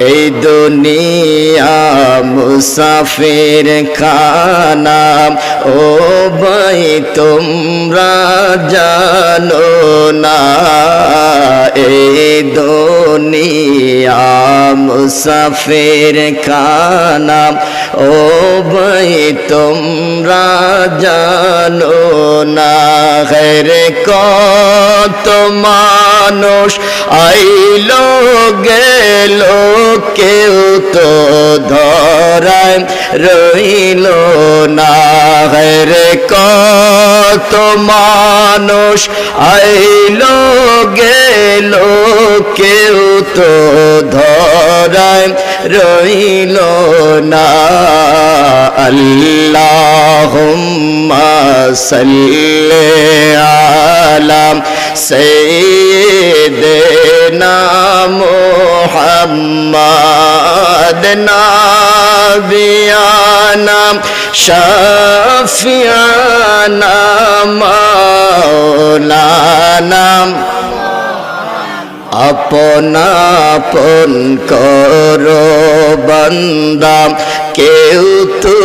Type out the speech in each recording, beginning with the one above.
এই দুনিয়া মুসাফির খানা ও ভাই তোমরা জানো না। এই দুনিয়া মুসাফির খানা ও ভাই তোমরা জানো না। হেরে কত মানুষ আইলো, গেল তো ধরায় রইল না। রে কত মানুষ আইলো, গেল, কেউ তো ধরায় রইল না। আল্লাহুম্মা সাল্লি আলা সাইয়্যিদিনা মুহাম্মাদ নাবিয়ানা শাফিয়ানা মাওলানা আপন আপন করো বান্দা, কেউ তো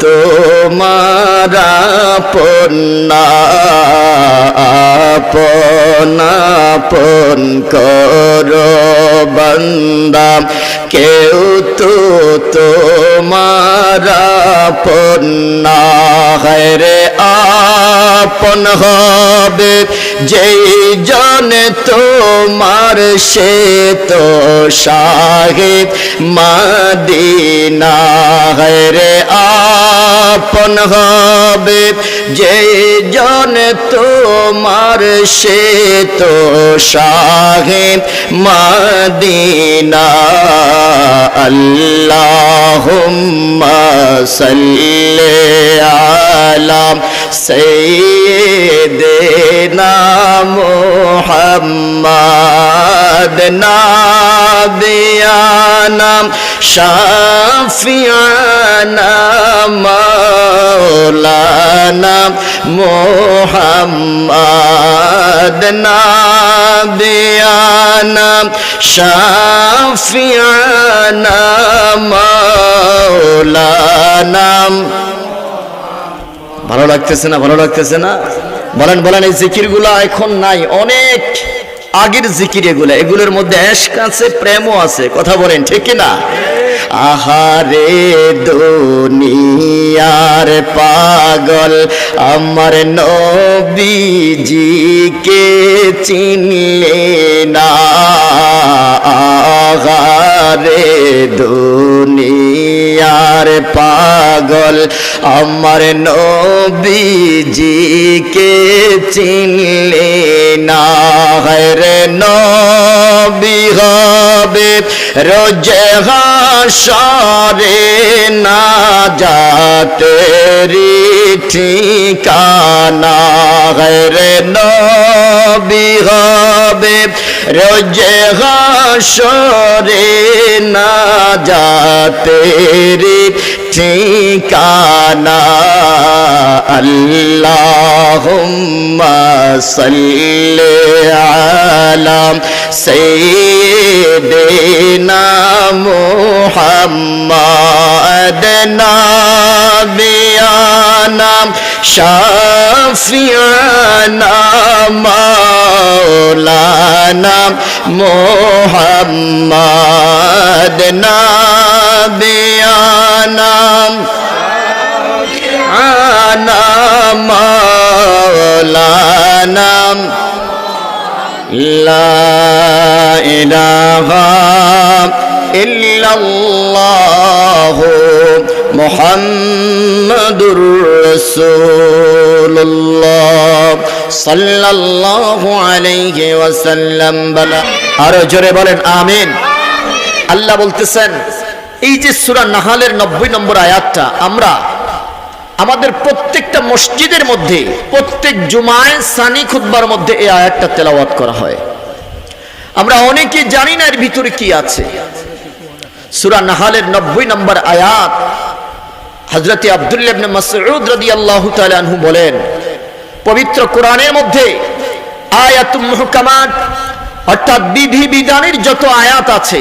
তোমার আপন আপন আপন করো কেউ তো তোমারা পন্না না রে আপন হবে, যেই জন তোমার সে তো সাহেব মাদিনা রে আপন হবে, যেই জন তোমার সে তো সাহেব মাদিনা আল্লাহুম্মা সাল্লি আলা সাইয়্যিদিনা মুহাম্মাদ নাবিয়ানা শাফিয়ানা মাওলানা মুহাম্মাদ নাবিয়ানা শাফিয়ানা মাওলানা ভালো লাগতেছে না, ভালো লাগতেছে না? বলেন বলেন, এই জিকিরগুলো এখন নাই। অনেক আগের জিকির এগুলো। এগুলোর মধ্যে এশক আছে, প্রেমও আছে। কথা বলেন, ঠিক না আহারে দুনিয়ার পাগল, আমার নবীজিকে চিনলে না। আহারে দুনিয়ার পাগল। আমার নবীজিকে চিনলে না রে নবী হবে। রোজে হাসরে না যাতেরি ঠিকানা রে নবী হবে। রোজে হাসরে না যাতেরি ঠিকানা আল্লাহুম্মা সাল্লি আলা সাইয়্যিদিনা মুহাম্মাদ নাবিয়ানা শাফিয়ানা মাওলানা মুহাম্মাদ নাবিয়ানা আনা মাওলানা লা ইলাহা ইল্লাল্লাহ মুহাম্মাদুর রাসূলুল্লাহ। সাল্লাল্লাহু আলাইহি ওয়াসাল্লাম। বলা আরও জোরে বলেন, আমিন। আল্লাহ বলতেছেন এই যে সূরা নাহালের 90 নম্বর আয়াতটা, আমরা আমাদের প্রত্যেকটা মসজিদের মধ্যে, প্রত্যেক জুমায় সানি খুতবার মধ্যে এই আয়াতটা তেলাওয়াত করা হয়। আমরা অনেকে জানি না এর ভিতরে কি আছে। সূরা নাহালের 90 নম্বর আয়াত, হযরতে আব্দুল্লাহ ইবনে মাসউদ রাদিয়াল্লাহু তাআলা আনহু বলেন, পবিত্র কোরআনের মধ্যে আয়াত মুহকামাত, অর্থাৎ বিধি বিধানের যত আয়াত আছে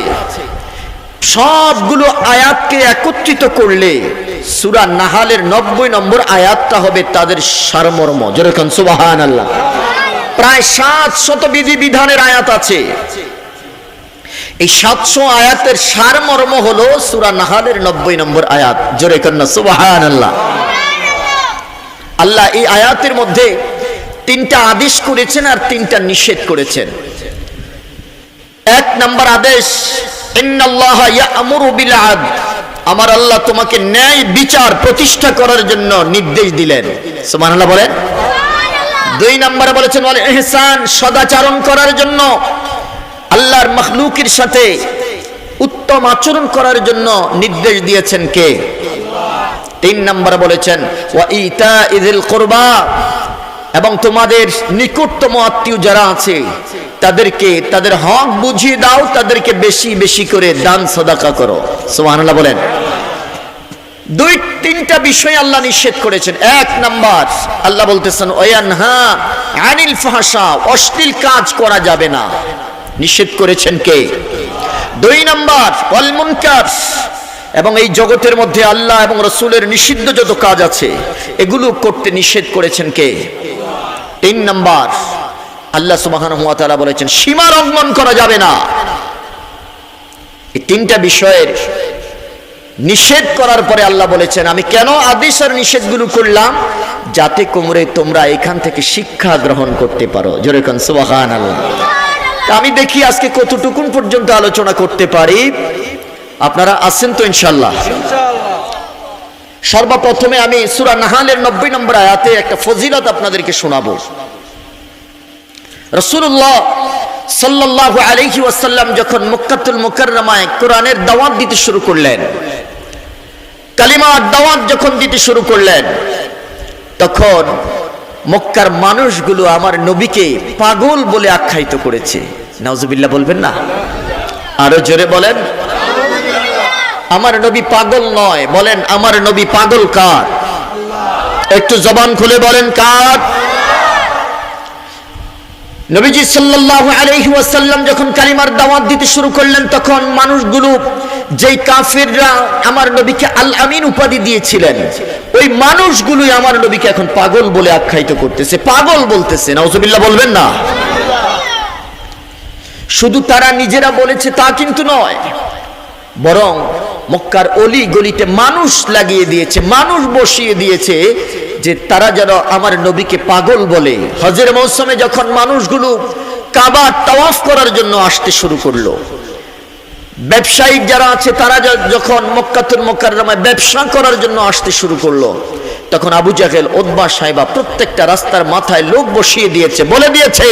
সবগুলো আয়াতকে একত্রিত করলে সুরা নাহালের নব্বই নম্বর আয়াতটা হবে তাদের সারমর্ম। যেরকম সুবাহান আল্লাহ প্রায় সাত শত বিধি বিধানের আয়াত আছে। এই সাতশো আয়াতের সারমর্ম হলো সুরা নাহালের নব্বই নম্বর আয়াত। জোরে কন্যা সুবাহান আল্লাহ আল্লাহ এই আয়াতের মধ্যে তিনটা আদেশ করেছেন আর তিনটা নিষেধ করেছেন। এক নম্বর আদেশ আমার আল্লাহ তোমাকে ন্যায় বিচার প্রতিষ্ঠা করার জন্য নির্দেশ দিলেন। সুবহানাল্লাহ বলেন। দুই নম্বরে বলেছেন বলে এহসান সদাচারণ করার জন্য আল্লাহর মখলুকের সাথে উত্তম আচরণ করার জন্য নির্দেশ দিয়েছেন কে? তিন নম্বরে বলেছেন ওয়া ইতা ইদিল কোরবা এবং তোমাদের নিকটতম আত্মীয় যারা আছে, তাদেরকে, তাদের হক বুঝিয়ে দাও, তাদেরকে বেশি বেশি করে দান, সদাকা করো। সুবহানাল্লাহ বলেন। দুই, তিনটা বিষয় আল্লাহ নিষেধ করেছেন। এক নাম্বার, আল্লাহ বলতেছেন, ওয়ানহা আনিল ফাহশা, অশ্লীল কাজ করা যাবে না। নিষেধ করেছেন কে? দুই নাম্বার, ওয়াল মুনকার, এবং এই জগতের মধ্যে আল্লাহ এবং রসুলের নিষিদ্ধ যত কাজ আছে, এগুলো করতে নিষেধ করেছেন কে? তিন নাম্বার। আল্লাহ সুবহানাহু ওয়া তাআলা বলেছেন, সীমা লঙ্ঘন করা যাবে না। এই তিনটা বিষয়ের নিষেধ করার পরে আল্লাহ বলেছেন, আমি কেন আদেশ আর নিষেধগুলো করলাম? যাতে কোমরে তোমরা এখান থেকে শিক্ষা গ্রহণ করতে পারো। জোরে সুবহান আল্লাহ আমি দেখি আজকে কতটুকুন পর্যন্ত আলোচনা করতে পারি। আপনারা আছেন তো ইনশাল্লাহ সর্বপ্রথমে আমি সুরা নাহালের নব্বই নম্বর আয়াতে একটা ফজিলত আপনাদেরকে শোনাবো। রসুল্লাহ সাল্লাল্লাহু আলাইহি ওয়াসাল্লাম যখন মুক্কাতুল মুকাররমায় কোরআনের দাওয়াত দিতে শুরু করলেন, কালিমার দাওয়াত যখন দিতে শুরু করলেন, তখন মক্কার মানুষগুলো আমার নবীকে পাগল বলে আখ্যায়িত করেছে। নাউজুবিল্লাহ বলবেন না? আরও জোরে বলেন। আমার নবী পাগল নয়, বলেন আমার নবী পাগল কার? একটু জবান খুলে বলেন কার? নবীজি সাল্লাল্লাহু আলাইহি ওয়াসাল্লাম যখন কালিমার দাওয়াত দিতে শুরু করলেন, তখন মানুষগুলো যেই কাফিররা আমার নবীকে আল আমিন উপাধি দিয়েছিলেন, ওই মানুষগুলোই আমার নবীকে এখন পাগল বলে আখ্যায়িত করতেছে, পাগল বলতেছে, নাউজুবিল্লাহ বলবেন না? শুধু তারা নিজেরা বলেছে তা কিন্তু নয়, বরং মক্কার অলি গলিতে মানুষ লাগিয়ে দিয়েছে, মানুষ বসিয়ে দিয়েছে যে তারা যেন আমার নবীকে পাগল বলে। হজের মৌসুমে যখন মানুষগুলো কাবা তাওয়াফ করার জন্য আসতে শুরু করল, ব্যবসায়িক যারা আছে তারা যখন মক্কাতুল মক্কাররামায় ব্যবসা করার জন্য আসতে শুরু করল তখন আবু জাহেল ওদবা সাহেবা প্রত্যেকটা রাস্তার মাথায় লোক বসিয়ে দিয়েছে, বলে দিয়েছে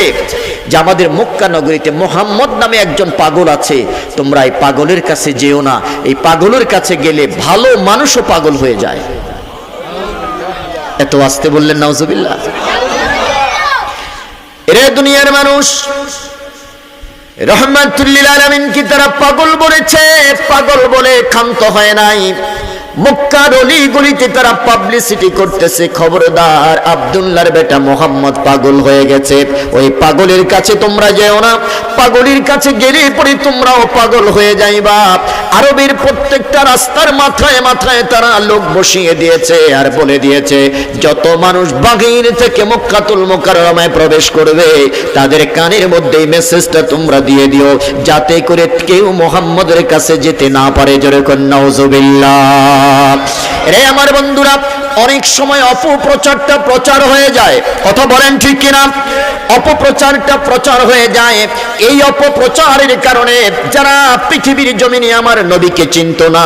যে আমাদের মক্কা নগরীতে মোহাম্মদ নামে একজন পাগল আছে, তোমরা এই পাগলের কাছে যেও না, এই পাগলের কাছে গেলে ভালো মানুষও পাগল হয়ে যায়। এত আসতে বললেন, নাউজুবিল্লাহ। এরে দুনিয়ার মানুষ, রহমাতুল্লিল আলামিন কি তারা পাগল বলেছে? পাগল বলে ক্ষান্ত হয় নাই। মক্কার অলি গলিতে তারা পাবলিসিটি করতেছে, খবরদার আব্দুল্লাহর বেটা মোহাম্মদ পাগল হয়ে গেছে। ওই পাগলের কাছে তোমরা যেও না, পাগলের কাছে গেলে পরে তোমরাও পাগল হয়ে যাইবা। আরবের প্রত্যেকটা রাস্তার মাথায় মাথায় তারা লোক বসিয়ে দিয়েছে আর বলে দিয়েছে, যত মানুষ বাগির থেকে মক্কাতুল মোকাররমায় প্রবেশ করবে, তাদের কানের মধ্যে এই মেসেজটা তোমরা দিয়ে দিও, যাতে করে কেউ মোহাম্মদের কাছে যেতে না পারে। যেরকম নাউজুবিল্লাহ। রে আমার বন্ধুরা অনেক সময় অপপ্রচারটা প্রচার হয়ে যায়। কথা বলেন ঠিক কিনা? অপপ্রচারটা প্রচার হয়ে যায়। এই অপপ্রচারের কারণে যারা পৃথিবীর জমিনে আমার নবীকে চিনত না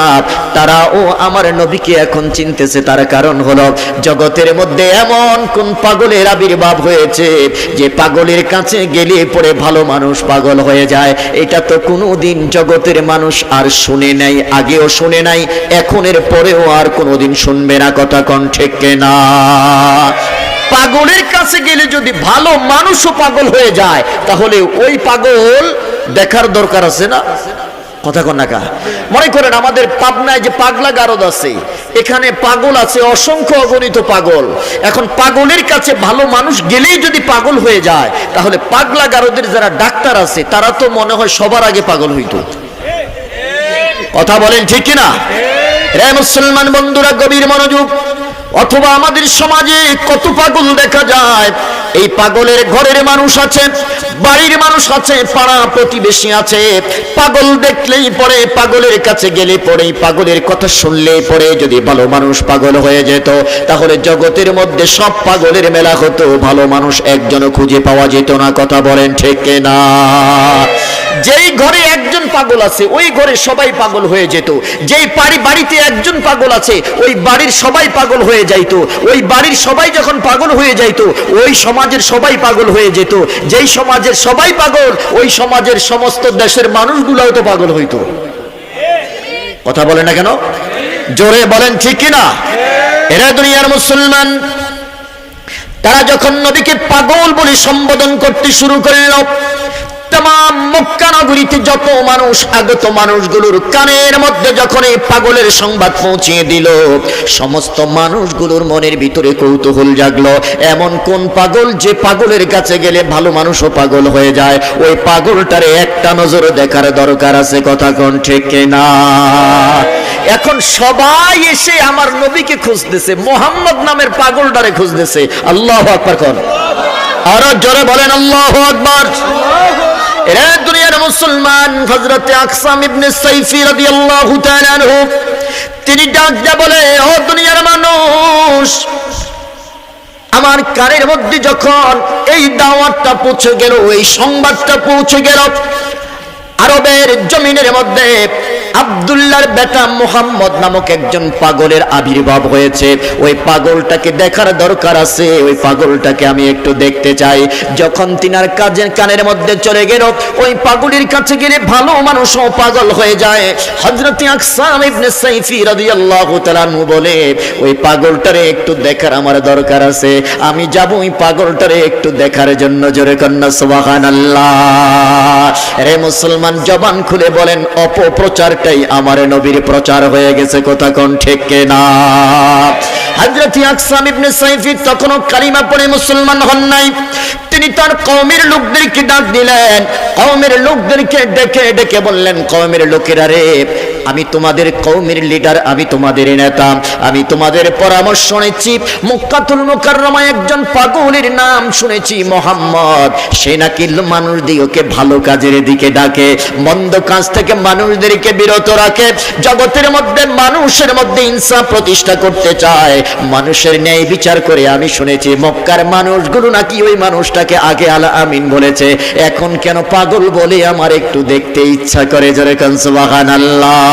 তারা ও আমার নবীকে এখন চিনতেছে। তার কারণ হলো, জগতের মধ্যে এমন কোন পাগলের আবির্ভাব হয়েছে, যে পাগলের কাছে গেলে পরে ভালো মানুষ পাগল হয়ে যায়। এটা তো কোনোদিন জগতের মানুষ আর শুনে নাই, আগেও শুনে নাই, এখনের পরেও আর কোনোদিন শুনবে না। কথা কণ্ঠে কেনা পাগলের কাছে গেলে যদি ভালো মানুষও পাগল হয়ে যায়, তাহলে ওই পাগল দেখার দরকার আছে না? কথা কন না কা। মনে করেন আমাদের পাবনায় যে পাগলা গারদ আছে, এখানে পাগল আছে, অসংখ্য অগণিত পাগল। এখন পাগলের কাছে ভালো মানুষ গেলেই যদি পাগল হয়ে যায়, তাহলে পাগলা গারদের যারা ডাক্তার আছে, তারা তো মনে হয় সবার আগে পাগল হইতো। কথা বলেন ঠিক কিনা? রে মুসলমান বন্ধুরা, গভীর মনোযোগ। অথবা আমাদের সমাজে কত পাগল দেখা যায়? এই পাগলের ঘরের মানুষ আছে, বাড়ির মানুষ আছে, পাড়া প্রতিবেশী আছে। পাগল দেখলেই পরে, পাগলের কাছে গেলে পরে পাগলের কথা শুনলেই পরে যদি ভালো মানুষ পাগল হয়ে যেত, তাহলে জগতের মধ্যে সব পাগলের মেলা হতো। ভালো মানুষ একজনও খুঁজে পাওয়া যেত না, কথা বলেন ঠিক না যেই ঘরে একজন পাগল আছে, ওই ঘরে সবাই পাগল হয়ে যেত। যেই বাড়ি, বাড়িতে একজন পাগল আছে, ওই বাড়ির সবাই পাগল হয়ে যাইতো। ওই বাড়ির সবাই যখন পাগল হয়ে যাইতো, ওই সমাজের সবাই পাগল হয়ে যেত। যেই সমাজের সবাই পাগল, ওই সমাজের সমস্ত দেশের মানুষগুলোও তো পাগল হইতো। কথা বলে না কেন? জোরে বলেন, ঠিক কিনা? এরা দুনিয়ার মুসলমান। তারা যখন নবীকে পাগল বলে সম্বোধন করতে শুরু করল তাম মক্কা যত মানুষ আগত মানুষগুলোর কানের মধ্যে যখন এই পাগলের সংবাদ পৌঁছিয়ে দিল সমস্ত মানুষগুলোর মনের ভিতরে কৌতূহল এমন কোন পাগল যে পাগলের কাছে গেলে ভালো মানুষও পাগল হয়ে যায়। ওই পাগলটারে একটা নজরে দেখার দরকার আছে, কথা কোন ঠিক না এখন সবাই এসে আমার নবীকে খুঁজতেছে, মোহাম্মদ নামের পাগলটারে খুঁজতেছে। আল্লাহ আকবার কোন। আরও জোরে বলেন, আল্লাহ আকবার। এরা দুনিয়ার মুসলমান আকসাম ইবনে সাইফি রাদিয়াল্লাহু তাআলা আনহু। তিনি ডাক দিয়ে বলে, ও দুনিয়ার মানুষ, আমার কানের মধ্যে যখন এই দাওয়াতটা পৌঁছে গেল, এই সংবাদটা পৌঁছে গেল, আরবের জমিনের মধ্যে আব্দুল্লাহর বেটা মোহাম্মদ নামক একজন পাগলের আবির্ভাব হয়েছে। ওই পাগলটাকে দেখার দরকার আছে। ওই পাগলটাকে আমি একটু দেখতে চাই। যখন তিনার কাজের কানের মধ্যে চলে গেল, ওই পাগলের কাছে গেলে ভালো মানুষও পাগল হয়ে যায়। হযরত আকসাম ইবনে সাইফি রাদিয়াল্লাহু তাআলা বলে, ওই পাগলটারে একটু দেখার আমার দরকার আছে। আমি যাব ওই পাগলটারে একটু দেখার জন্য, জোরে কন্যা, সুবহানাল্লাহ। রে মুসলমান, জবান খুলে বলেন অপপ্রচারটাই আমার নবীর প্রচার হয়ে গেছে, কথা কোন ঠিক না হযরত আকসাম ইবনে সাইফি তখনও কালিমা পড়ে মুসলমান হন নাই। তিনি তার কওমের লোকদেরকে ডাক দিলেন। কওমের লোকদেরকে ডেকে ডেকে বললেন, কওমের লোকেরা রে আমি তোমাদের কওমের লিডার আমি তোমাদের নেতা, আমি তোমাদের পরামর্শ নিচ্ছি মুক্কাতুল মুকাররমা একজন পাগলের নাম শুনেছি, মোহাম্মদ। সে নাকি মানুষ দিওকে ভালো কাজের দিকে ডাকে, মন্দ কাজ থেকে মানুষদেরকে বিরত রাখে। জগতের মধ্যে মানুষের মধ্যে ইনসাফ প্রতিষ্ঠা করতে চায়। মানুষের ন্যায় বিচার করে আমি শুনেছি, মক্কার মানুষগুলো নাকি ওই মানুষটাকে আগে আলা আমিন বলেছে। এখন কেন পাগল বলে আমার একটু দেখতে ইচ্ছা করে, জোরে কনসুবাহান আল্লাহ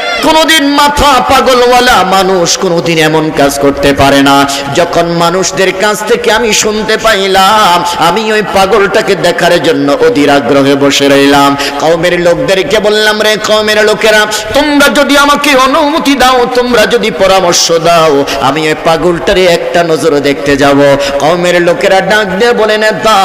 কোনোদিন মাথা পাগলওয়ালা মানুষ কোনোদিন এমন কাজ করতে পারে না। যখন মানুষদের কাছ থেকে আমি শুনতে পাইলাম, আমি ওই পাগলটাকে দেখার জন্য অধীর আগ্রহে বসে রইলাম। কওমের লোকদেরকে বললাম, রে কওমের লোকেরা, তোমরা যদি আমাকে অনুমতি দাও, তোমরা যদি পরামর্শ দাও, আমি ওই পাগলটারে একটা নজর দেখতে যাব। কওমের লোকেরা ডাক দিয়ে বলে নেতা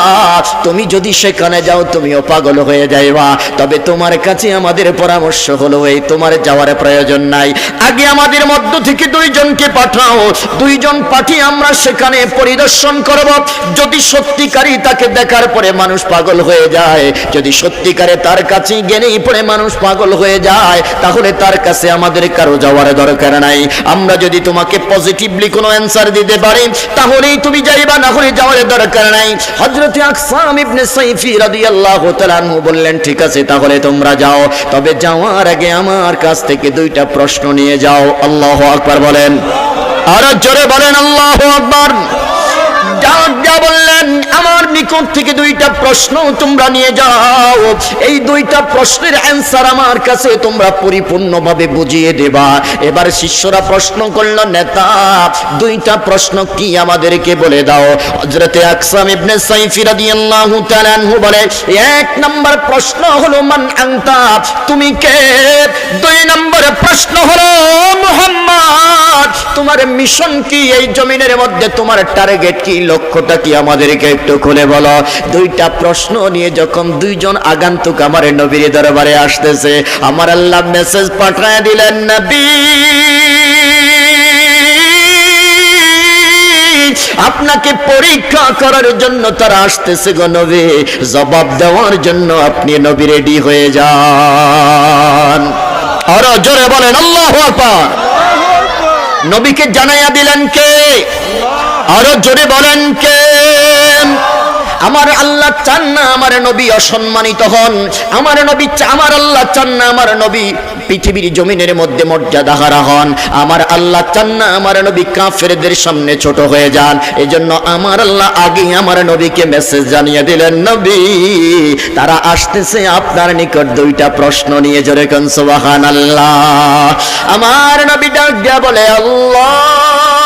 তুমি যদি সেখানে যাও, তুমিও পাগল হয়ে যাইবা। তবে তোমার কাছে আমাদের পরামর্শ হলো এই, তোমার যাওয়ার প্রয়োজন নাই। আগে আমাদের মধ্য থেকে দুইজনকে পাঠাও। দুইজন পাঠিয়ে আমরা সেখানে পরিদর্শন করব। যদি সত্যিকারই তাকে দেখার পরে মানুষ পাগল হয়ে যায়, যদি সত্যিকারে তার কাছে গেলেই পরে মানুষ পাগল হয়ে যায়, তাহলে তার কাছে আমাদের কারও যাওয়ার দরকার নাই। আমরা যদি তোমাকে পজিটিভলি কোনো অ্যান্সার দিতে পারি, তাহলেই তুমি যাইবা, না হলে যাওয়ার দরকার নাই। হযরত আকসাম ইবনে সাইফি রাদিয়াল্লাহু তাআলা বললেন, ঠিক আছে, তাহলে তোমরা যাও। তবে যাওয়ার আগে আমার কাছ থেকে দুইটা প্রশ্ন নিয়ে যাও আল্লাহ আকবার বলেন। আরও জোরে বলেন আল্লাহ আকবার। যা বললেন নিকট থেকে দুইটা প্রশ্ন তোমরা নিয়ে যাও। এই দুইটা প্রশ্নের অ্যান্সার আমার কাছে তোমরা পরিপূর্ণভাবে বুঝিয়ে দেবা। এবার শিষ্যরা প্রশ্ন করল, নেতা, দুইটা প্রশ্ন কি আমাদেরকে বলে দাও? হযরতে আকসাম ইবনে সাইফি রাদিয়াল্লাহু তাআলা আনহু বলে, এক নম্বর প্রশ্ন হলো, মান আনতা? তুমি কে? দুই নম্বর প্রশ্ন হলো, মুহাম্মদ, তোমার মিশন কি? এই জমিনের মধ্যে তোমার টার্গেট কি? লক্ষ্যটা কি আমাদেরকে একটু খুলে বলো, দুইটা প্রশ্ন নিয়ে যখন দুইজন আগান্তুক আমার নবীর দরবারে আসতেছে, আমার আল্লাহ মেসেজ পাঠায় দিলেন, নবী, আপনাকে পরীক্ষা করার জন্য তারা আসতেছে গো নবী। জবাব দেওয়ার জন্য আপনি নবী রেডি হয়ে যান। আরও জোরে বলেন, আল্লাহ আকবার। নবীকে জানাইয়া দিলেন কে? আরও জোরে বলেন কে? আমার আল্লাহ চান না আমার নবী অসম্মানিত হন। আমার নবী আমার আল্লাহ চান না আমার নবী পৃথিবীর জমিনের মধ্যে মর্যাদা হারা হন। আমার আল্লাহ চান না আমার নবী কাফেরদের সামনে ছোট হয়ে যান। এজন্য আমার আল্লাহ আগে আমার নবীকে মেসেজ জানিয়ে দিলেন, নবী, তারা আসতেছে আপনার নিকট দুইটা প্রশ্ন নিয়ে জোরে কন আল্লাহ আমার নবী ডাক দিয়া বলে, আল্লাহ